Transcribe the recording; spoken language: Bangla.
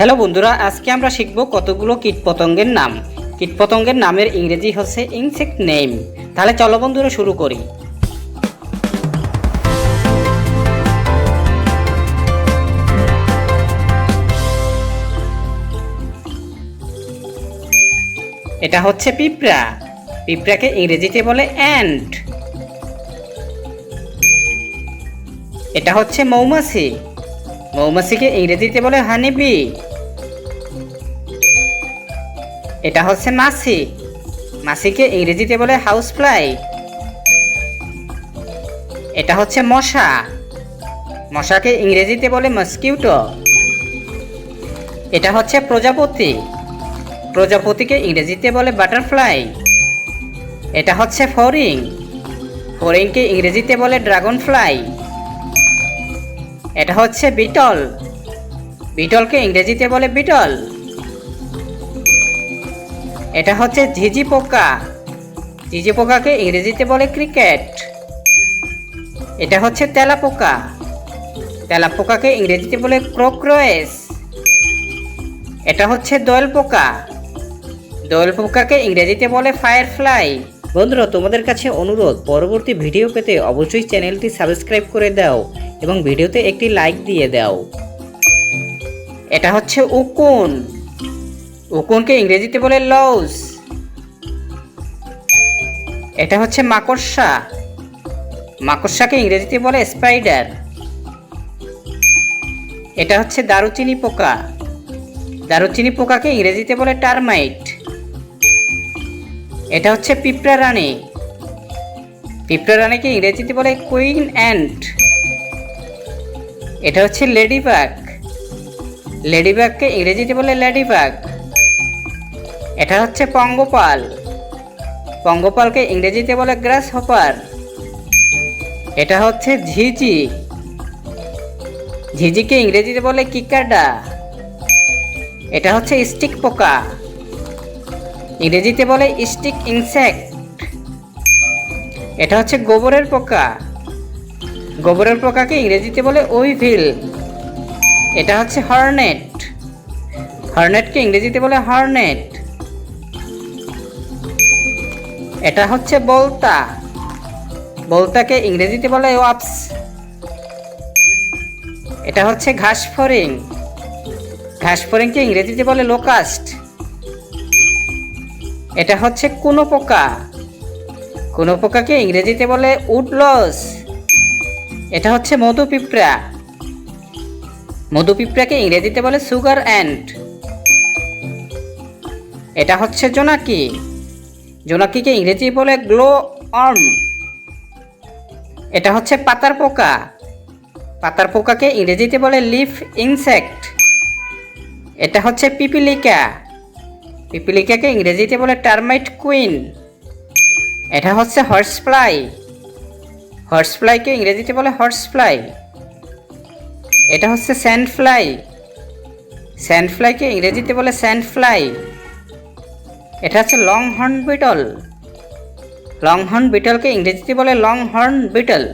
হ্যালো বন্ধুরা, আজকে আমরা শিখব কতগুলো কীটপতঙ্গের নাম। কীটপতঙ্গের নামের ইংরেজি হচ্ছে ইনসেক্ট নেম তাহলে চলো বন্ধুরা, শুরু করি। এটা হচ্ছে পিঁপড়া। পিঁপড়াকে ইংরেজিতে বলে অ্যান্ট এটা হচ্ছে মৌমাছি। মৌমাছিকে ইংরেজিতে বলে হানিবি এটা হচ্ছে মাছি। মাছিকে ইংরেজিতে বলে হাউস ফ্লাই এটা হচ্ছে মশা। মশাকে ইংরেজিতে বলে মস্কিউটো এটা হচ্ছে প্রজাপতি। প্রজাপতিকে ইংরেজিতে বলে বাটারফ্লাই এটা হচ্ছে ফরিং। ফরিংকে ইংরেজিতে বলে ড্রাগন ফ্লাই এটা হচ্ছে বিটল বিটলকে ইংরেজিতে বলে বিটল এটা হচ্ছে ঝিঝি পোকা। ঝিঝি পোকাকে ইংরেজিতে বলে ক্রিকেট। এটা হচ্ছে তেলা পোকা। তেলা পোকাকে ইংরেজিতে বলে ক্রোক্রোয়েস। এটা হচ্ছে দোয়েল পোকা। দোয়েল পোকাকে ইংরেজিতে বলে ফায়ারফ্লাই। বন্ধুরা তোমাদের কাছে অনুরোধ পরবর্তী ভিডিও পেতে অবশ্যই চ্যানেলটি সাবস্ক্রাইব করে দাও এবং ভিডিওতে একটি লাইক দিয়ে দাও। এটা হচ্ছে উকুন। উকুনকে ইংরেজিতে বলে লউস এটা হচ্ছে মাকড়সা। মাকড়সাকে ইংরেজিতে বলে স্পাইডার। এটা হচ্ছে দারুচিনি পোকা। দারুচিনি পোকাকে ইংরেজিতে বলে টারমাইট। এটা হচ্ছে পিঁপড়া রানী। পিঁপড়া রানীকে ইংরেজিতে বলে কুইন অ্যান্ট। এটা হচ্ছে লেডিবাগ। লেডিবাগকে ইংরেজিতে বলে লেডিবাগ। এটা হচ্ছে পঙ্গপাল। পঙ্গপালকে ইংরেজিতে বলে গ্রাস হপার এটা হচ্ছে ঝিঝি। ঝিঝিকে ইংরেজিতে বলে কিকাডা। এটা হচ্ছে স্টিক পোকা। ইংরেজিতে বলে স্টিক ইনসেক্ট। এটা হচ্ছে গোবরের পোকা। গোবরের পোকাকে ইংরেজিতে বলে উইভিল এটা হচ্ছে হর্নেট। হর্নেটকে ইংরেজিতে বলে হর্নেট। এটা হচ্ছে বলতা। বলতাকে ইংরেজিতে বলে ওয়াপস। এটা হচ্ছে ঘাস ফরিং ঘাস ফরিংকে ইংরেজিতে বলে লোকাস্ট। এটা হচ্ছে কোনো পোকা। কোনো পোকাকে ইংরেজিতে বলে উডলস। এটা হচ্ছে মধু পিঁপড়া মধু পিঁপড়াকে ইংরেজিতে বলে সুগার অ্যান্ড। এটা হচ্ছে জোনাকি। জোনাকিকে ইংরেজি বলে গ্লো অন এটা হচ্ছে পাতার পোকা। পাতার পোকাকে ইংরেজিতে বলে লিফ ইনসেক্ট। এটা হচ্ছে পিপিলিকা। পিপিলিকাকে ইংরেজিতে বলে টার্মাইট কুইন। এটা হচ্ছে হর্স ফ্লাই হর্স ফ্লাইকে ইংরেজিতে বলে হর্স ফ্লাই এটা হচ্ছে স্যান্ড ফ্লাই স্যান্ড ফ্লাইকে ইংরেজিতে বলে স্যান্ড ফ্লাই এটা হচ্ছে long horn beetle long horn বিটলকে ইংরেজিতে বলে লং হর্ন বিটল